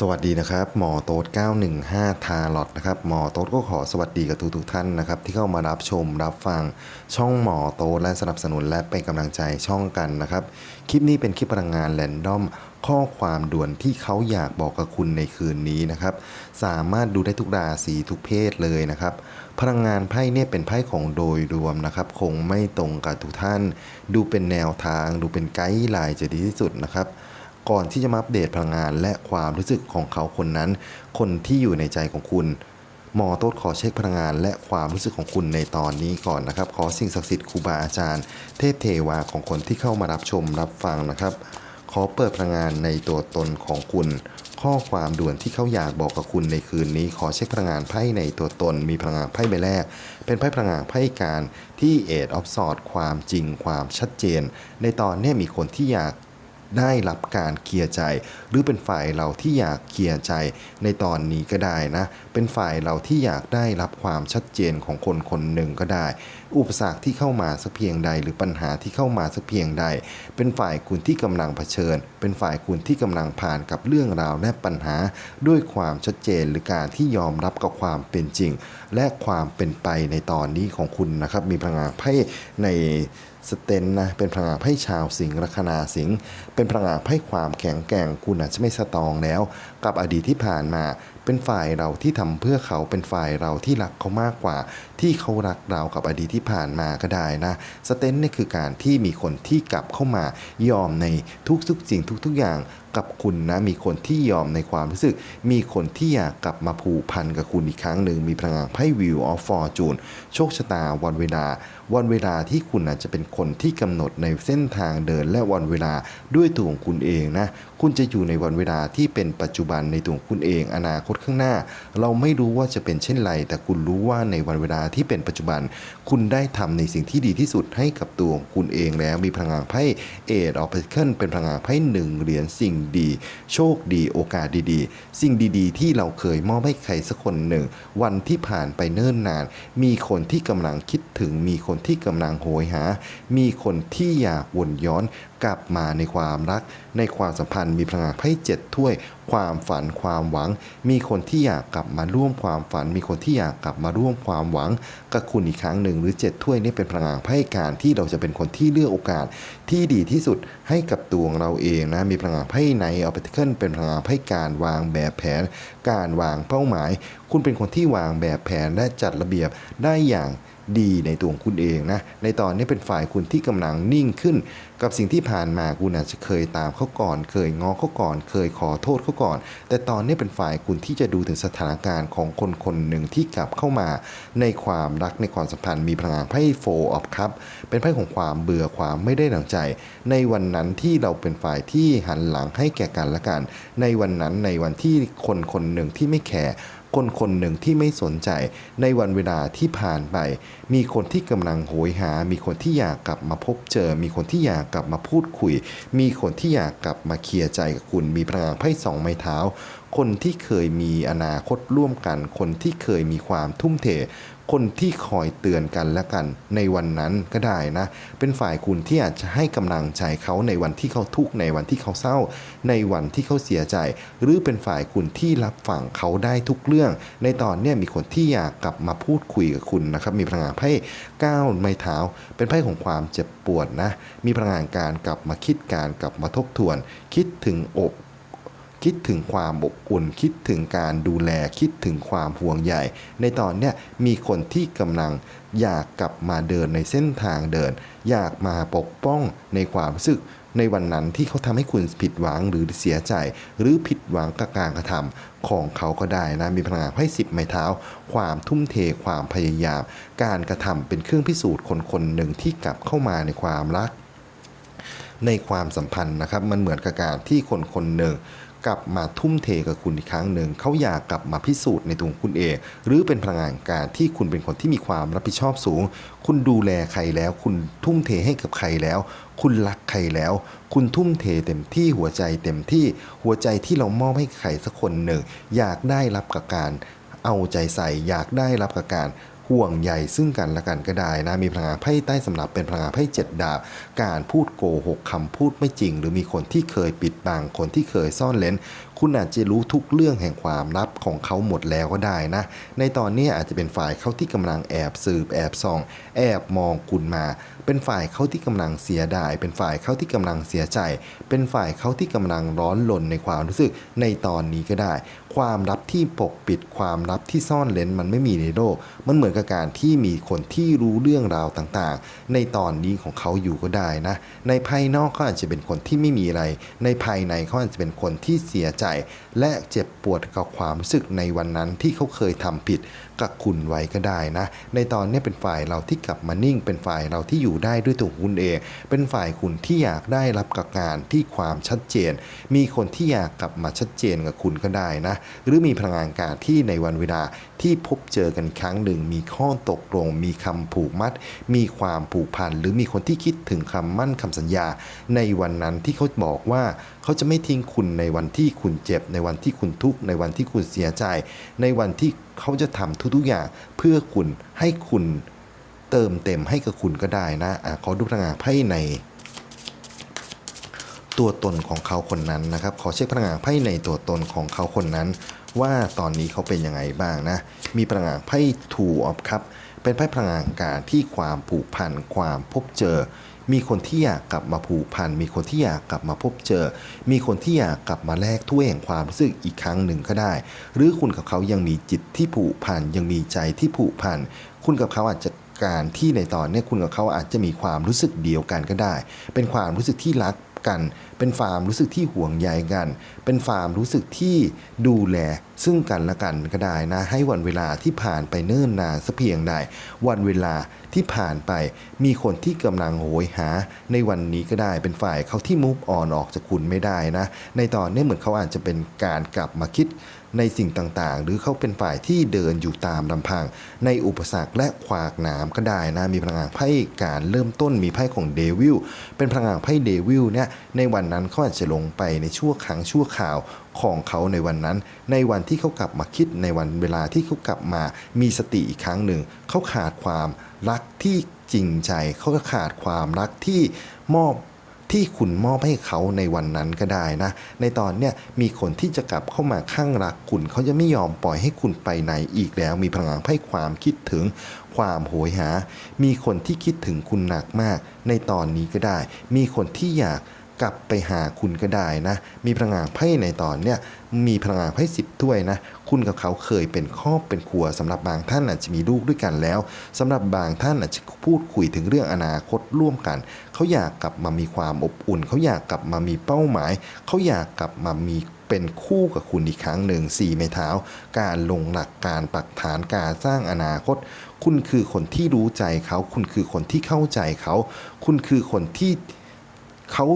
สวัสดีนะครับหมอโต๊ด915 ทาลอตนะครับหมอโต๊ดก็ขอสวัสดีกับทุกทุกท่านนะครับที่เข้ามารับชมรับฟังช่องหมอโต๊ดและสนับสนุนและเป็นกำลังใจช่องกันนะครับคลิปนี้เป็นคลิปพลังงานแรนดอมข้อความด่วนที่เขาอยากบอกกับคุณในคืนนี้นะครับ สามารถดูได้ทุกราศีทุกเพศเลยนะครับ พลังงานไพ่เนี่ยเป็นไพ่ของโดยรวมนะครับ คงไม่ตรงกับทุกท่าน ดูเป็นแนวทาง ดูเป็นไกด์ไลน์จะดีที่สุดนะครับ ก่อนที่จะมาอัปเดตพลังงานและความรู้สึกของเขาคนนั้น คนที่อยู่ในใจของคุณหมอโต๊ดขอเช็คพลังงานและความรู้สึกของคุณในตอนนี้ก่อนนะครับ ขอสิ่งศักดิ์สิทธิ์ครูบาอาจารย์ เทพเทวาของคนที่เข้ามารับชมรับฟังนะครับ ขอเปิดพลังงานในตัวตนของคุณ ข้อความด่วนที่เขาอยากบอกกับคุณในคืนนี้ ขอเช็คพลังงานไพ่ในตัวตน มีพลังงานไพ่ใบแรก เป็นไพ่พลังงานไพ่การที่เอ็ดออฟสอดความจริงความชัดเจน ในตอนนี้มีคนที่อยาก ได้รับการเคลียร์ใจ หรือเป็นฝ่ายเราที่อยากเคลียร์ใจในตอนนี้ก็ได้นะ เป็นฝ่ายเราที่อยากได้รับความชัดเจนของคนคนหนึ่งก็ได้ อุปสรรคที่เข้ามาสักเพียงใด หรือปัญหาที่เข้ามาสักเพียงใด เป็นฝ่ายคุณที่กำลังเผชิญ เป็นฝ่ายคุณที่กำลังผ่านกับเรื่องราวและปัญหา ด้วยความชัดเจนหรือการที่ยอมรับกับความเป็นจริง และความเป็นไปในตอนนี้ของคุณนะครับ มีพลังงานไพ่ในสเตนนะเป็นพลังงานไพ่ชาวสิงห์ลัคนาสิงห์เป็นพลังงานไพ่ความแข็งแกร่งคุณอาจจะไม่สตองแล้ว กับอดีตที่ผ่านมา เป็นฝ่ายเราที่ทำเพื่อเขาเป็นฝ่ายเราที่รักเขามากกว่า ที่เขารักเรากับอดีตที่ผ่านมาก็ได้นะสเตนนี่คือการที่มีคนที่กลับเข้ามายอมในทุกๆสิ่งทุกๆอย่าง กับคุณนะ มีคนที่ยอมในความรู้สึก มีคนที่อยากกลับมาผูกพันกับคุณอีกครั้งหนึ่ง มีพลังงานไพ่วิวออฟฟอร์จูนโชคชะตาวันเวลา วันเวลาที่คุณอาจจะเป็นคนที่กำหนดในเส้นทางเดินและวันเวลาด้วยตัวของคุณเองนะ คุณจะอยู่ในวันเวลาที่เป็นปัจจุบันในตัวของคุณเอง อนาคตข้างหน้า เราไม่รู้ว่าจะเป็นเช่นไร แต่คุณรู้ว่าในวันเวลาที่เป็นปัจจุบัน คุณได้ทำในสิ่งที่ดีที่สุดให้กับตัวของคุณเองแล้ว มีพลังงานไพ่เอดออฟเพเคิลเป็นพลังงานไพ่หนึ่งเหรียญสิ่งดี โชคดีโอกาสดีๆ สิ่งดีๆ ที่เราเคยมอบให้ใครสักคนหนึ่ง วันที่ผ่านไปเนิ่นนาน มีคนที่กำลังคิดถึง มีคนที่กำลังโหยหา มีคนที่อยากวนย้อนกลับมาในความรัก ในความสัมพันธ์มีพลังงานไพ่เจ็ดถ้วย ความฝันความหวัง มีคนที่อยากกลับมาร่วมความฝัน มีคนที่อยากกลับมาร่วมความหวังกับคุณอีกครั้งหนึ่ง หรือเจ็ดถ้วยนี่เป็นพลังงานไพ่การที่เราจะเป็นคนที่เลือกโอกาส ที่ดีที่สุดให้กับตัวเราเองนะมีพลังงานไพ่ในออปเปเคิลเป็นพลังงานไพ่การวางแบบแผน การวางเป้าหมาย คุณเป็นคนที่วางแบบแผนและจัดระเบียบได้อย่าง ดีในตัวของคุณเองนะ ในตอนนี้เป็นฝ่ายคุณที่กำลังนิ่งขึ้น กับสิ่งที่ผ่านมาคุณอาจจะเคยตามเขาก่อน เคยงอเขาก่อน เคยขอโทษเขาก่อน แต่ตอนนี้เป็นฝ่ายคุณที่จะดูถึงสถานการณ์ของคนคนหนึ่งที่กลับเข้ามาในความรักในความสัมพันธ์มีพลังงานไพ่โฟออฟคัพเป็นไพ่ของความเบื่อความไม่ได้ดังใจ ในวันนั้นที่เราเป็นฝ่ายที่หันหลังให้แก่กันและกัน ในวันนั้นในวันที่คนคนหนึ่งที่ไม่แคร์ คนคนหนึ่งที่ไม่สนใจในวันเวลาที่ผ่านไป มีคนที่กำลังโหยหา มีคนที่อยากกลับมาพบเจอ มีคนที่อยากกลับมาพูดคุย มีคนที่อยากกลับมาเคลียร์ใจกับคุณ มีพลังไพ่สองไม้เท้า คนที่เคยมีอนาคตร่วมกัน คนที่เคยมีความทุ่มเท คนที่คอยเตือนกันและกันในวันนั้นก็ได้นะ เป็นฝ่ายคุณที่อาจจะให้กำลังใจเขาในวันที่เขาทุกข์ในวันที่เขาเศร้า ในวันที่เขาเสียใจ หรือเป็นฝ่ายคุณที่รับฟังเขาได้ทุกเรื่อง ในตอนนี้มีคนที่อยากกลับมาพูดคุยกับคุณนะครับ มีพลังงานไพ่ก้าวไม้เท้า เป็นไพ่ของความเจ็บปวดนะ มีพลังงานการกลับมาคิดการกลับมาทบทวน คิดถึงอก คิดถึงความอบอุ่น คิดถึงการดูแลคิดถึงความห่วงใยในตอนเนี้ยมีคนที่กำลังอยากกลับมาเดินในเส้นทางเดิน อยากมาปกป้องในความรู้สึกในวันนั้นที่เขาทำให้คุณผิดหวังหรือเสียใจ หรือผิดหวังกับการกระทำของเขาก็ได้นะ มีพลังงานให้สิบไม้เท้า ความทุ่มเทความพยายาม การกระทำเป็นเครื่องพิสูจน์คนคนหนึ่งที่กลับเข้ามาในความรัก ในความสัมพันธ์นะครับ มันเหมือนกับการที่คนคนหนึ่ง กลับมาทุ่มเทกับคุณอีกครั้งหนึ่งเขาอยากกลับมาพิสูจน์ในตัวคุณเอง หรือเป็นพลังงานการที่คุณเป็นคนที่มีความรับผิดชอบสูง คุณดูแลใครแล้ว คุณทุ่มเทให้กับใครแล้ว คุณรักใครแล้ว คุณทุ่มเทเต็มที่หัวใจเต็มที่หัวใจที่เรามอบให้ใครสักคนหนึ่ง อยากได้รับกับการเอาใจใส่อยากได้รับกับการ ห่วงใยซึ่งกันและกันก็ได้นะ มีพลังงานไพ่ใต้สำรับเป็นพลังงานไพ่เจ็ดดาบ การพูดโกหกคำพูดไม่จริง หรือมีคนที่เคยปิดบังคนที่เคยซ่อนเลนคุณอาจจะรู้ทุกเรื่องแห่งความลับของเขาหมดแล้วก็ได้นะ ในตอนนี้อาจจะเป็นฝ่ายเขาที่กำลังแอบสืบแอบส่อง แอบมองคุณมา เป็นฝ่ายเขาที่กำลังเสียดาย เป็นฝ่ายเขาที่กำลังเสียใจ เป็นฝ่ายเขาที่กำลังร้อนรนในความรู้สึกในตอนนี้ก็ได้ ความลับที่ปกปิดความลับที่ซ่อนเลนมันไม่มีในโลก มันเหมือนกับการที่มีคนที่รู้เรื่องราวต่างๆ ในตอนนี้ของเขาอยู่ก็ได้นะ ในภายนอกเขาอาจจะเป็นคนที่ไม่มีอะไร ในภายในเขาอาจจะเป็นคนที่เสียใจ และเจ็บปวดกับความรู้สึกในวันนั้นที่เขาเคยทำผิดกับคุณไว้ก็ได้นะ ในตอนนี้เป็นฝ่ายเราที่กลับมานิ่ง เป็นฝ่ายเราที่อยู่ได้ด้วยตัวคุณเอง เป็นฝ่ายคุณที่อยากได้รับกับงานที่ความชัดเจน มีคนที่อยากกลับมาชัดเจนกับคุณก็ได้นะหรือมีพลังงานการที่ในวันเวลาที่พบเจอกันครั้งหนึ่ง มีข้อตกลง มีคำผูกมัด มีความผูกพันหรือมีคนที่คิดถึงคำมั่นคำสัญญา ในวันนั้นที่เขาบอกว่าเขาจะไม่ทิ้งคุณในวันที่คุณเจ็บ ในวันที่คุณทุกข์ในวันที่คุณเสียใจ ในวันที่เขาจะทำทุกๆอย่าง เพื่อคุณให้คุณเติมเต็มให้กับคุณก็ได้นะอะขอดูพลังงานไพ่ใน ตัวตนของเขาคนนั้นนะครับ ขอเช็คพลังงานไพ่ในตัวตนของเขาคนนั้น ว่าตอนนี้เขาเป็นยังไงบ้างนะ มีพลังงานไพ่ถูออฟครับ เป็นไพ่พลังงานการที่ความผูกพันความพบเจอ มีคนที่อยากกลับมาผูกพัน มีคนที่อยากกลับมาพบเจอ มีคนที่อยากกลับมาแลกถ้วยแห่งความรู้สึกอีกครั้งหนึ่งก็ได้ หรือคุณกับเขายังมีจิตที่ผูกพัน ยังมีใจที่ผูกพัน คุณกับเขาอาจจะการที่ในตอนนี้คุณกับเขาอาจจะมีความรู้สึกเดียวกันก็ได้ เป็นความรู้สึกที่รักกัน เป็นฟาร์มรู้สึกที่ห่วงใยกัน เป็นฟาร์มรู้สึกที่ดูแลซึ่งกันและกันก็ได้นะ ให้วันเวลาที่ผ่านไปเนิ่นนานสักเพียงใดวันเวลาที่ผ่านไป มีคนที่กำลังโหยหา ในวันนี้ก็ได้เป็นฝ่ายเขาที่มุฟออนออกจากคุณไม่ได้นะ ในตอนนี้เหมือนเขาอาจจะเป็นการกลับมาคิด ในสิ่งต่างๆ หรือเขาเป็นฝ่ายที่เดินอยู่ตามลำพัง ในอุปสรรคและขวากหนามก็ได้นะมีพลังงานไพ่การเริ่มต้นมีไพ่ของเดวิลเป็นพลังงานไพ่เดวิลเนี่ยในวันนั้นเขาอาจจะลงไปในชั่วครั้งชั่วข่าวของเขาในวันนั้น ในวันที่เขากลับมาคิดในวันเวลาที่เขากลับมามีสติอีกครั้งหนึ่งเขาขาดความรักที่จริงใจเขาก็ขาดความรักที่มอบ ที่คุณมอบให้เขาในวันนั้นก็ได้นะ ในตอนเนี้ยมีคนที่จะกลับเข้ามาข้างรักคุณ เขาจะไม่ยอมปล่อยให้คุณไปไหนอีกแล้ว มีพลังให้ความคิดถึงความโหยหา มีคนที่คิดถึงคุณหนักมาก ในตอนนี้ก็ได้ มีคนที่อยาก กลับไปหาคุณก็ได้นะ มีพลังงานไพ่ในตอนเนี้ยมีพลังงานไพ่สิบถ้วยนะ คุณกับเขาเคยเป็นครอบเป็นครัวสำหรับบางท่านอาจจะมีลูกด้วยกันแล้วสำหรับบางท่านอาจจะพูดคุยถึงเรื่องอนาคตร่วมกัน เขาอยากกลับมามีความอบอุ่น เขาอยากกลับมามีเป้าหมาย เขาอยากกลับมามีเป็นคู่กับคุณอีกครั้งหนึ่งสี่ไม้เท้า การลงหลักการปักฐานการสร้างอนาคต คุณคือคนที่รู้ใจเขา คุณคือคนที่เข้าใจเขา คุณคือคนที่เขา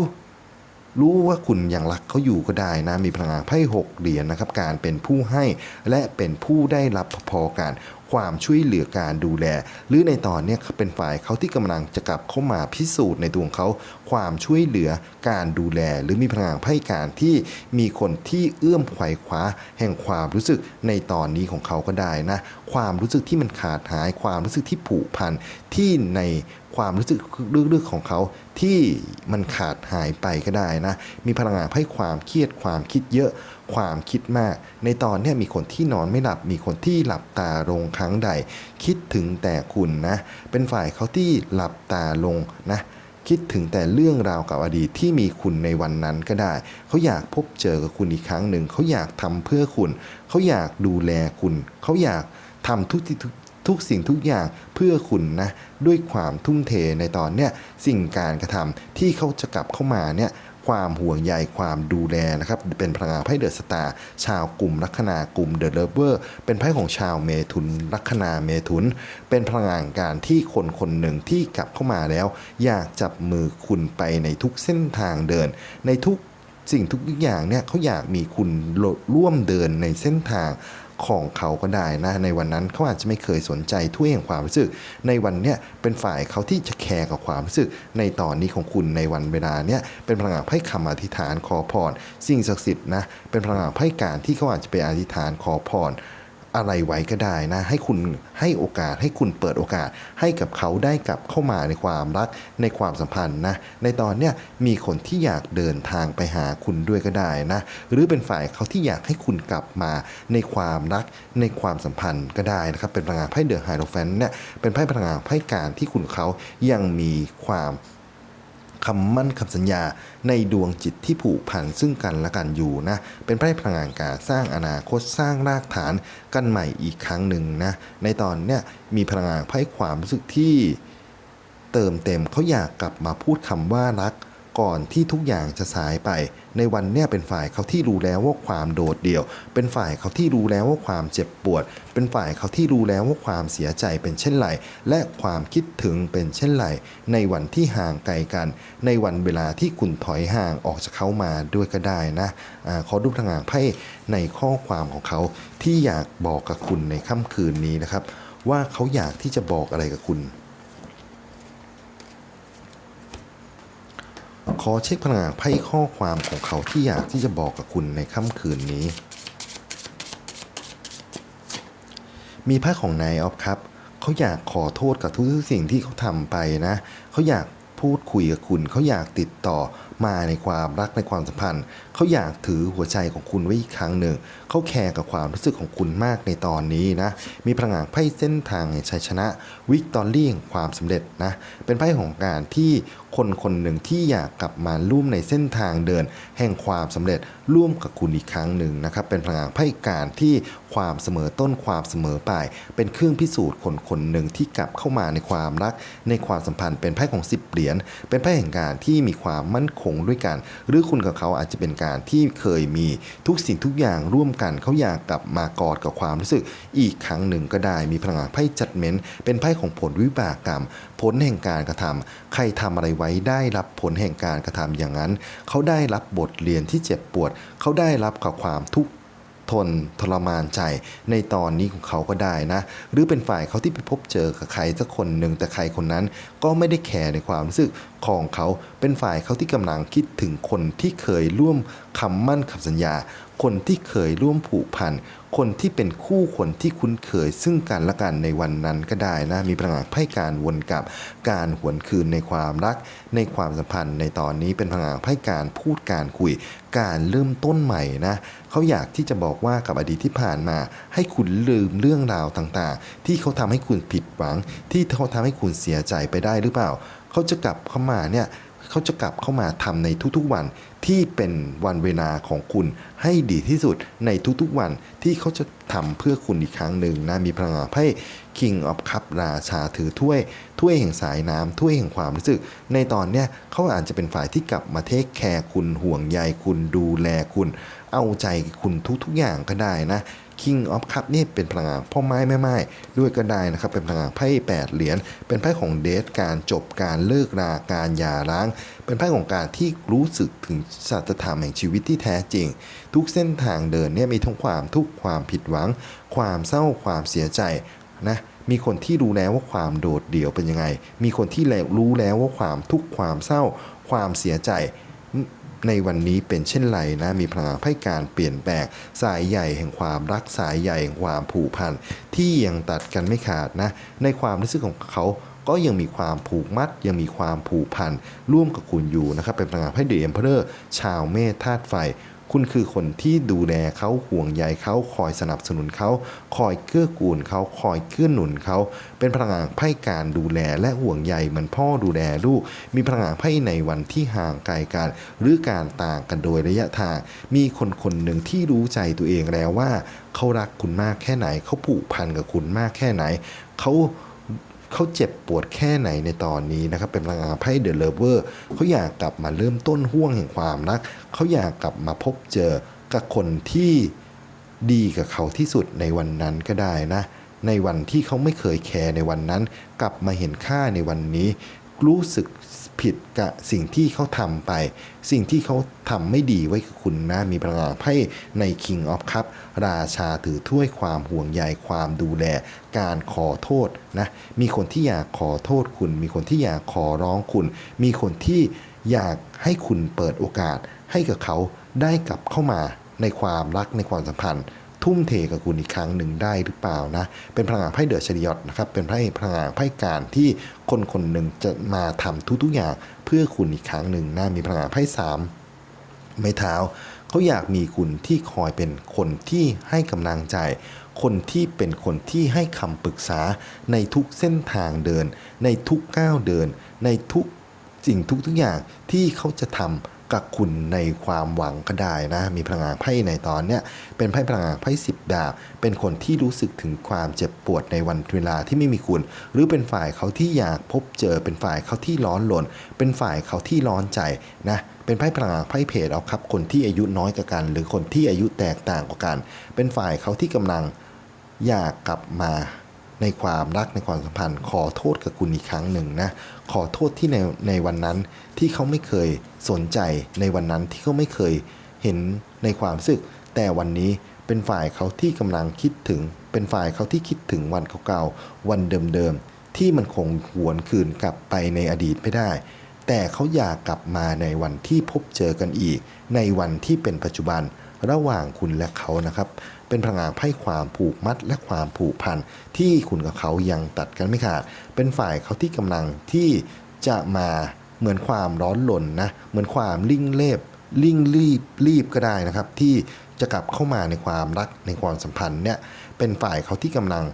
รู้ว่าคุณยังรักเขาอยู่ก็ได้นะ มีพลังงานไพ่หกเหรียญนะครับ การเป็นผู้ให้และเป็นผู้ได้รับพอกันความช่วยเหลือการดูแล หรือในตอนนี้เป็นฝ่ายเขาที่กำลังจะกลับเข้ามาพิสูจน์ในตัวของเขา ความช่วยเหลือการดูแล หรือมีพลังงานไพ่การที่มีคนที่เอื้อมไขว่คว้า แห่งความรู้สึกในตอนนี้ของเขาก็ได้นะ ความรู้สึกที่มันขาดหาย ความรู้สึกที่ผูกพันที่ใน ความรู้สึกลึกๆของเขาที่มันขาดหายไปก็ได้นะ มีพลังงานให้ความเครียดความคิดเยอะความคิดมาก ในตอนนี้มีคนที่นอนไม่หลับ มีคนที่หลับตาลงครั้งใด คิดถึงแต่คุณนะ เป็นฝ่ายเขาที่หลับตาลงนะคิดถึงแต่เรื่องราวกับอดีตที่มีคุณในวันนั้นก็ได้ เขาอยากพบเจอกับคุณอีกครั้งหนึ่ง เขาอยากทำเพื่อคุณ เขาอยากดูแลคุณ เขาอยากทำทุก ทุกสิ่งทุกอย่างเพื่อคุณนะด้วยความทุ่มเทในตอนเนี้ยสิ่งการกระทำที่เขาจะกลับเข้ามาเนี่ยความห่วงใยความดูแลนะครับเป็นพลังงานไพ่เดอะสตาร์ชาวกลุ่มลัคนากลุ่มเดอะเลเวอร์เป็นไพ่ของชาวเมถุนลัคนาเมถุน เป็นพลังงานการที่คนคนหนึ่งที่กลับเข้ามาแล้ว อยากจับมือคุณไปในทุกเส้นทางเดิน ในทุกสิ่งทุกอย่างเนี่ยเขาอยากมีคุณร่วมเดินในเส้นทาง ของเขาก็ได้นะในวันนั้นเขาอาจจะไม่เคยสนใจทุ่ยแห่งความรู้สึก ในวันเนี้ยเป็นฝ่ายเขาที่จะแคร์กับความรู้สึก ในตอนนี้ของคุณในวันเวลาเนี้ยเป็นพลังงานไพ่คำอธิษฐานขอพรสิ่งศักดิ์สิทธิ์นะเป็นพลังงานไพ่การที่เขาอาจจะไปอธิษฐานขอพร อะไรไว้ก็ได้นะให้คุณให้โอกาสให้คุณเปิดโอกาส ให้กับเขาได้กลับเข้ามาในความรักในความสัมพันธ์นะในตอนเนี้ยมีคนที่อยากเดินทางไปหาคุณด้วยก็ได้นะหรือเป็นฝ่ายเขาที่อยากให้คุณกลับมาในความรักในความสัมพันธ์ก็ได้นะครับเป็นพลังงานไพ่เดอะไฮโรแฟนเนี่ยเป็นไพ่พลังงานไพ่การที่คุณเขายังมีความ คำมั่นคำสัญญา ในดวงจิตที่ผูกพันซึ่งกันและกันอยู่นะ เป็นไพ่พลังงานการสร้างอนาคตสร้างรากฐานกันใหม่อีกครั้งหนึ่งนะ ในตอนเนี้ยมีพลังงานไพ่ความรู้สึกที่เติมเต็มเขาอยากกลับมาพูดคำว่ารัก ก่อนที่ทุกอย่างจะสายไป ในวันเนี้ยเป็นฝ่ายเขาที่รู้แล้วว่าความโดดเดี่ยว เป็นฝ่ายเขาที่รู้แล้วว่าความเจ็บปวด เป็นฝ่ายเขาที่รู้แล้วว่าความเสียใจเป็นเช่นไร และความคิดถึงเป็นเช่นไร ในวันที่ห่างไกลกัน ในวันเวลาที่คุณถอยห่างออกจากเขามาด้วยก็ได้นะอขอดูพลังงานไพ่ในข้อความของเขาที่อยากบอกกับคุณในค่ำคืนนี้นะครับ ว่าเขาอยากที่จะบอกอะไรกับคุณ ขอเช็คพลังงานไพ่ข้อความของเขาที่อยากที่จะบอกกับคุณในค่ำคืนนี้ มีไพ่ของนายออฟครับ เขาอยากขอโทษกับทุกสิ่งที่เขาทำไปนะ เขาอยากพูดคุยกับคุณ เขาอยากติดต่อ มาในความรักในความสัมพันธ์ เขาอยากถือหัวใจของคุณไว้อีกครั้งหนึ่ง เขาแคร์กับความรู้สึกของคุณมากในตอนนี้นะ มีพลังงานไพ่เส้นทางแห่งชัยชนะ วิกตอรี่แห่งความสำเร็จนะ เป็นไพ่ของการที่คนคนหนึ่งที่อยากกลับมาร่วมในเส้นทางเดิน แห่งความสำเร็จร่วมกับคุณอีกครั้งหนึ่งนะครับ เป็นพลังงานไพ่การที่ความเสมอต้นความเสมอปลาย เป็นเครื่องพิสูจน์คนคนหนึ่งที่กลับเข้ามาในความรัก ในความสัมพันธ์เป็นไพ่ของสิบเหรียญ เป็นไพ่แห่งการที่มีความมั่นคงด้วยกัน หรือคุณกับเขาอาจจะเป็นการที่เคยมีทุกสิ่งทุกอย่างร่วมกันเขาอยากกลับมากอดกับความรู้สึกอีกครั้งหนึ่งก็ได้ มีพลังงานไพ่จัดเม้นเป็นไพ่ของผลวิบากกรรม ผลแห่งการกระทำใครทำอะไรไว้ได้รับผลแห่งการกระทำอย่างนั้น เขาได้รับบทเรียนที่เจ็บปวด เขาได้รับกับความทุกข์ ทนทรมานใจในตอนนี้ของเขาก็ได้นะ หรือเป็นฝ่ายเขาที่ไปพบเจอกับใครสักคนหนึ่งแต่ใครคนนั้นก็ไม่ได้แคร์ในความรู้สึกของเขา เป็นฝ่ายเขาที่กำลังคิดถึงคนที่เคยร่วมคำมั่นคำสัญญา คนที่เคยร่วมผูกพัน คนที่เป็นคู่คนที่คุ้นเคย ซึ่งกันและกันในวันนั้นก็ได้นะมีพลังงานไพ่การวนกลับ การหวนคืนในความรัก ในความสัมพันธ์ในตอนนี้เป็นพลังงานไพ่การพูดการคุย การเริ่มต้นใหม่นะเขาอยากที่จะบอกว่ากับอดีตที่ผ่านมา ให้คุณลืมเรื่องราวต่างๆ ที่เขาทำให้คุณผิดหวัง ที่เขาทำให้คุณเสียใจไปได้หรือเปล่า เขาจะกลับเข้ามาเนี่ย เขาจะกลับเข้ามาทำในทุกๆวันที่เป็นวันเวลาของคุณให้ดีที่สุดในทุกๆวันที่เขาจะทำเพื่อคุณอีกครั้งหนึ่งนะมีพลังงานไพ่ King of Cup ราชาถือถ้วย ถ้วยแห่งสายน้ำถ้วยแห่งความรู้สึก ในตอนเนี้ยเขาอาจจะเป็นฝ่ายที่กลับมาเทคแคร์คุณห่วงใยคุณดูแลคุณ เอาใจคุณทุกๆอย่างก็ได้นะ King of Cup นี่เป็นพลังงานพ่อไม้แม่ไม้ด้วยก็ได้นะครับ เป็นพลังงานไพ่แปดเหรียญเป็นไพ่ของเดทการจบการเลิกราการหย่าร้าง เป็นไพ่ของการที่รู้สึกถึงสัจธรรมแห่งชีวิตที่แท้จริง ทุกเส้นทางเดินเนี่ยมีทั้งความทุกข์ความผิดหวัง ความเศร้าความเสียใจนะมีคนที่รู้แล้วว่าความโดดเดี่ยวเป็นยังไง มีคนที่รู้แล้วว่าความทุกข์ความเศร้า ความเสียใจ ในวันนี้เป็นเช่นไรนะมีพลังให้การเปลี่ยนแปลงสายใหญ่แห่งความรักสายใหญ่แห่งความผูกพันที่ยังตัดกันไม่ขาดนะในความรู้สึกของเขาก็ยังมีความผูกมัดยังมีความผูกพันร่วมกับคุณอยู่นะครับเป็นพลังงานให้เดมเพอร์ชาวเมธาตุไฟ คุณคือคนที่ดูแลเขาห่วงใยเขาคอยสนับสนุนเขาคอยเกื้อกูลเขาคอยเกื้อหนุนเขาเป็นพลังงานไพ่การดูแลและห่วงใยเหมือนพ่อดูแลลูก มีพลังงานไพ่ในวันที่ห่างไกลกัน หรือการต่างกันโดยระยะทาง มีคนคนหนึ่งที่รู้ใจตัวเองแล้วว่า เขารักคุณมากแค่ไหน เขาผูกพันกับคุณมากแค่ไหนเขา เขาเจ็บปวดแค่ไหนในตอนนี้นะครับเป็นพลังงานไพ่เดอะเลเวอร์เขาอยากกลับมาเริ่มต้นห่วงแห่งความรักเขาอยากกลับมาพบเจอกับคนที่ดีกับเขาที่สุดในวันนั้นก็ได้นะ ในวันที่เขาไม่เคยแคร์ในวันนั้น กลับมาเห็นค่าในวันนี้ รู้สึกผิดกับสิ่งที่เขาทำไป สิ่งที่เขาทำไม่ดีไว้กับคุณนะ มีพลังงานไพ่ใน King of Cup ราชาถือถ้วยความห่วงใยความดูแล การขอโทษนะ มีคนที่อยากขอโทษคุณ มีคนที่อยากขอร้องคุณ มีคนที่อยากให้คุณเปิดโอกาสให้กับเขาได้กลับเข้ามาในความรักในความสัมพันธ์ ทุ่มเทกับคุณอีกครั้งหนึ่งได้หรือเปล่านะ เป็นพลังงานไพ่เดอะชริยอตนะครับ เป็นไพ่พลังงานไพ่การที่คนคนหนึ่งจะมาทำทุกๆอย่างเพื่อคุณอีกครั้งหนึ่งนะมีพลังงานไพ่สามไม้เท้าเขาอยากมีคุณที่คอยเป็นคนที่ให้กำลังใจ คนที่เป็นคนที่ให้คำปรึกษาในทุกเส้นทางเดิน ในทุกก้าวเดิน ในทุกสิ่งทุกทุกอย่างที่เขาจะทำ กับคุณในความหวังก็ได้นะ มีพลังงานไพ่ในตอนเนี้ยเป็นไพ่พลังงานไพ่สิบดาบ เป็นคนที่รู้สึกถึงความเจ็บปวดในวันเวลาที่ไม่มีคุณ หรือเป็นฝ่ายเขาที่อยากพบเจอ เป็นฝ่ายเขาที่ร้อนรนเป็นฝ่ายเขาที่ร้อนใจนะเป็นไพ่พลังงานไพ่เพจเอาครับคนที่อายุน้อยกว่ากัน หรือคนที่อายุแตกต่างกว่ากัน เป็นฝ่ายเขาที่กำลังอยากกลับมาในความรักในความสัมพันธ์ ขอโทษกับคุณอีกครั้งหนึ่งนะขอโทษที่ในในวันนั้นที่เขาไม่เคย สนใจในวันนั้นที่เขาไม่เคยเห็นในความรู้สึก แต่วันนี้เป็นฝ่ายเขาที่กำลังคิดถึง เป็นฝ่ายเขาที่คิดถึงวันเก่าๆวันเดิมๆที่มันคงหวนคืนกลับไปในอดีตไม่ได้ แต่เขาอยากกลับมาในวันที่พบเจอกันอีก ในวันที่เป็นปัจจุบันระหว่างคุณและเขานะครับ เป็นพลังงานไพ่ความผูกมัดและความผูกพันที่คุณกับเขายังตัดกันไม่ขาด เป็นฝ่ายเขาที่กำลังที่จะมา เหมือนความร้อนหล่นนะเหมือนความลิ่งเล็บลิ่งรีบรีบก็ได้นะครับ ที่จะกลับเข้ามาในความรักในความสัมพันธ์เนี่ยเป็นฝ่ายเขาที่กำลัง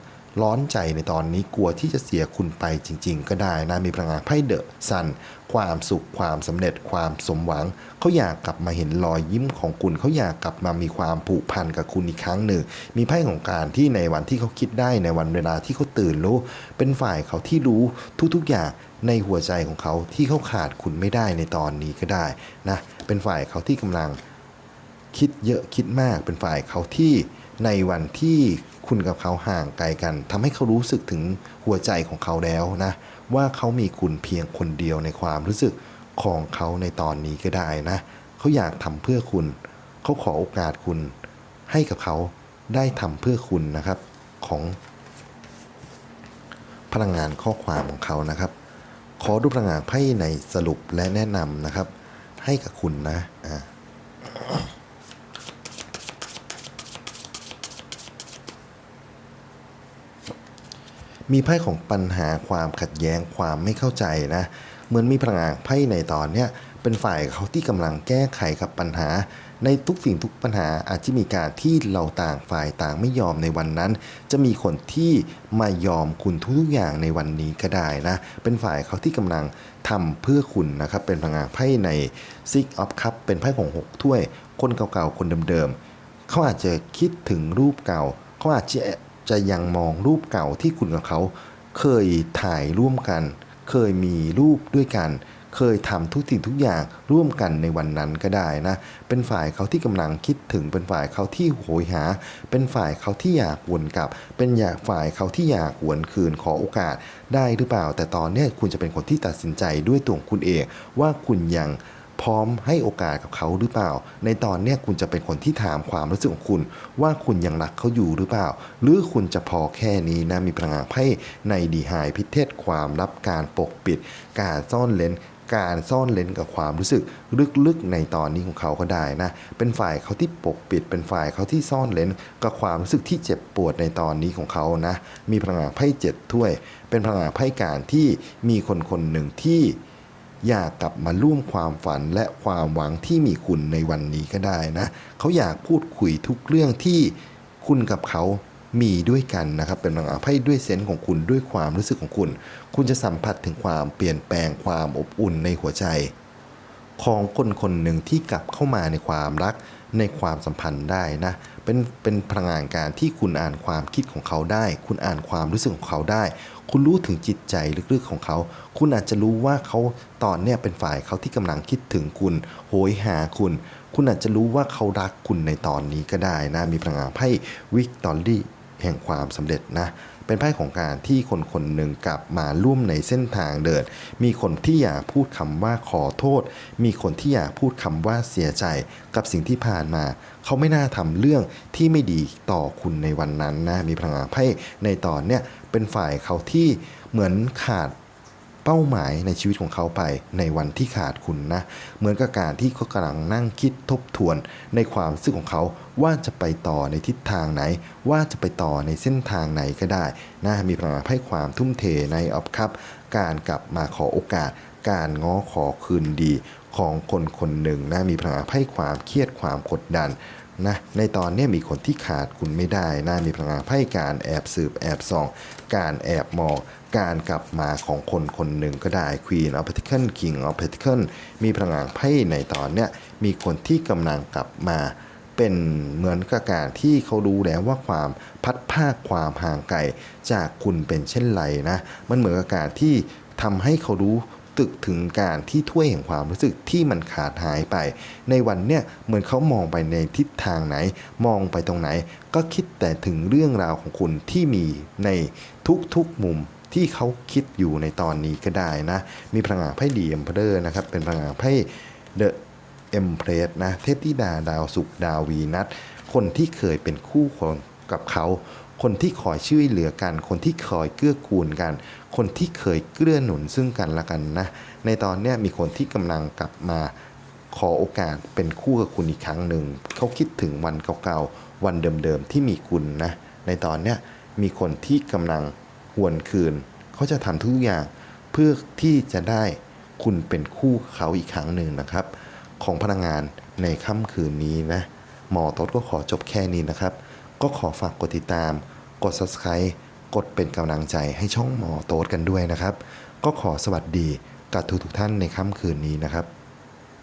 ร้อนใจในตอนนี้กลัวที่จะเสียคุณไปจริง ๆ ก็ได้นะมีพลังงานไพ่เดอะซันความสุขความสำเร็จความสมหวัง เขาอยากกลับมาเห็นรอยยิ้มของคุณ เขาอยากกลับมามีความผูกพันกับคุณอีกครั้งหนึ่ง มีไพ่ของการที่ในวันที่เขาคิดได้ในวันเวลาที่เขาตื่นรู้ เป็นฝ่ายเขาที่รู้ทุกๆอย่างในหัวใจของเขาที่เขาขาดคุณไม่ได้ในตอนนี้ก็ได้นะเป็นฝ่ายเขาที่กำลังคิดเยอะคิดมากเป็นฝ่ายเขาที่ ในวันที่คุณกับเขาห่างไกลกันทำให้เขารู้สึกถึงหัวใจของเขาแล้วนะ ว่าเขามีคุณเพียงคนเดียวในความรู้สึกของเขาในตอนนี้ก็ได้นะ เขาอยากทำเพื่อคุณ เขาขอโอกาสคุณ ให้กับเขาได้ทำเพื่อคุณนะครับของ พลังงานข้อความของเขานะครับ ขอดูพลังงานไพ่ในสรุปและแนะนำนะครับ ให้กับคุณนะอ่า มีไพ่ของปัญหาความขัดแย้งความไม่เข้าใจนะ เหมือนมีพลังงานไพ่ในตอนเนี้ยเป็นฝ่ายเขาที่กำลังแก้ไขกับปัญหา ในทุกสิ่งทุกปัญหาอาจจะมีการที่เราต่างฝ่ายต่างไม่ยอมในวันนั้น จะมีคนที่มายอมคุณทุกอย่างในวันนี้ก็ได้นะ เป็นฝ่ายเขาที่กำลังทำเพื่อคุณนะครับ เป็นพลังงานไพ่ใน Six of Cup เป็นไพ่ของหกถ้วย คนเก่าๆ คนเดิมๆเขาอาจจะคิดถึงรูปเก่า เขาอาจจะ จะยังมองรูปเก่าที่คุณกับเขา เคยถ่ายร่วมกัน เคยมีรูปด้วยกัน เคยทำทุกสิ่งทุกอย่างร่วมกันในวันนั้นก็ได้นะ เป็นฝ่ายเขาที่กำลังคิดถึง เป็นฝ่ายเขาที่โหยหา เป็นฝ่ายเขาที่อยากวนกลับ เป็นอยากฝ่ายเขาที่อยากหวนคืนขอโอกาสได้หรือเปล่า แต่ตอนนี้คุณจะเป็นคนที่ตัดสินใจด้วยตัวคุณเองว่าคุณยัง พร้อมให้โอกาสกับเขาหรือเปล่า ในตอนเนี้ยคุณจะเป็นคนที่ถามความรู้สึกของคุณ ว่าคุณยังรักเขาอยู่หรือเปล่า หรือคุณจะพอแค่นี้นะมีพลังงานไพ่ในดีไฮพิเทศความลับการปกปิด การซ่อนเลนการซ่อนเลนกับความรู้สึกลึกๆในตอนนี้ของเขาก็ได้นะ เป็นฝ่ายเขาที่ปกปิด เป็นฝ่ายเขาที่ซ่อนเลนกับความรู้สึกที่เจ็บปวดในตอนนี้ของเขานะ มีพลังงานไพ่เจ็ดถ้วย เป็นพลังงานไพ่การที่มีคนคนหนึ่งที่ อยากกลับมาร่วมความฝันและความหวังที่มีคุณในวันนี้ก็ได้นะเขาอยากพูดคุยทุกเรื่องที่คุณกับเขามีด้วยกันนะครับเป็นพลังงาไพ่ด้วยเซนส์ของคุณด้วยความรู้สึกของคุณ คุณจะสัมผัสถึงความเปลี่ยนแปลงความอบอุ่นในหัวใจ ของคนคนหนึ่งที่กลับเข้ามาในความรักในความสัมพันธ์ได้นะเป็นเป็นพลังงานการที่คุณอ่านความคิดของเขาได้ คุณอ่านความรู้สึกของเขาได้ คุณรู้ถึงจิตใจลึกๆของเขา คุณอาจจะรู้ว่าเขาตอนเนี้ยเป็นฝ่ายเขาที่กำลังคิดถึงคุณ โหยหาคุณ คุณอาจจะรู้ว่าเขารักคุณในตอนนี้ก็ได้นะ มีพลังงานไพ่วิกตอรี่แห่งความสำเร็จนะ เป็นไพ่ของการที่คนคนหนึ่งกลับมาร่วมในเส้นทางเดิน มีคนที่อยากพูดคำว่าขอโทษ มีคนที่อยากพูดคำว่าเสียใจกับสิ่งที่ผ่านมา เขาไม่น่าทำเรื่องที่ไม่ดีต่อคุณในวันนั้นนะมีพลังงานไพ่ในตอนเนี้ยเป็นฝ่ายเขาที่เหมือนขาด เป้าหมายในชีวิตของเขาไปในวันที่ขาดคุณนะ เหมือนกับการที่เขากำลังนั่งคิดทบทวนในความรู้สึกของเขาว่าจะไปต่อในทิศทางไหน ว่าจะไปต่อในเส้นทางไหนก็ได้นะมีพลังให้ความทุ่มเทในออฟครับ การกลับมาขอโอกาส การง้อขอคืนดีของคนคนหนึ่งนะมีพลังให้ความเครียดความกดดัน นะในตอนนี้มีคนที่ขาดคุณไม่ได้นะมีพลังงานให้การแอบสืบแอบส่อง การแอบมองการกลับมาของคนคนหนึ่งก็ได้ Queen of Pentacles King of Pentacles มีพลังงานไพ่ในตอนเนี้ยมีคนที่กำลังกลับมาเป็นเหมือนกับการที่เขารู้แล้วว่าความพัดภาคความห่างไกลจากคุณเป็นเช่นไรนะ มันเหมือนกับการที่ทำให้เขารู้ ตึกถึงการที่ถ้วยแห่งความรู้สึกที่มันขาดหายไป ในวันเนี้ยเหมือนเขามองไปในทิศทางไหน มองไปตรงไหน ก็คิดแต่ถึงเรื่องราวของคุณที่มีในทุกๆมุมที่เขาคิดอยู่ในตอนนี้ก็ได้นะ มีพลังงานไพ่ดีเอ็มเพอร์นะครับ เป็นพลังงานไพ่เดอะเอ็มเพรสนะ เทพธิดาดาวสุกดาววีนัสคนที่เคยเป็นคู่คนกับเขา คนที่คอยช่วยเหลือกัน คนที่คอยเกื้อกูลกัน คนที่เคยเกื้อหนุนซึ่งกันและกันนะ ในตอนนี้มีคนที่กำลังกลับมาขอโอกาสเป็นคู่กับคุณอีกครั้งหนึ่ง เขาคิดถึงวันเก่าๆ วันเดิมๆ ที่มีคุณนะ ในตอนนี้มีคนที่กำลังหวนคืน เขาจะทำทุกอย่างเพื่อที่จะได้คุณเป็นคู่เขาอีกครั้งหนึ่งนะครับ ของพลังงานในค่ำคืนนี้นะ หมอต๊ดก็ขอจบแค่นี้นะครับ ก็ขอฝากกดติดตาม กด subscribe กดเป็นกำลังใจให้ช่องหมอโต๊ดกันด้วยนะครับ ก็ขอสวัสดีกับทุกทุกท่านในค่ำคืนนี้นะครับ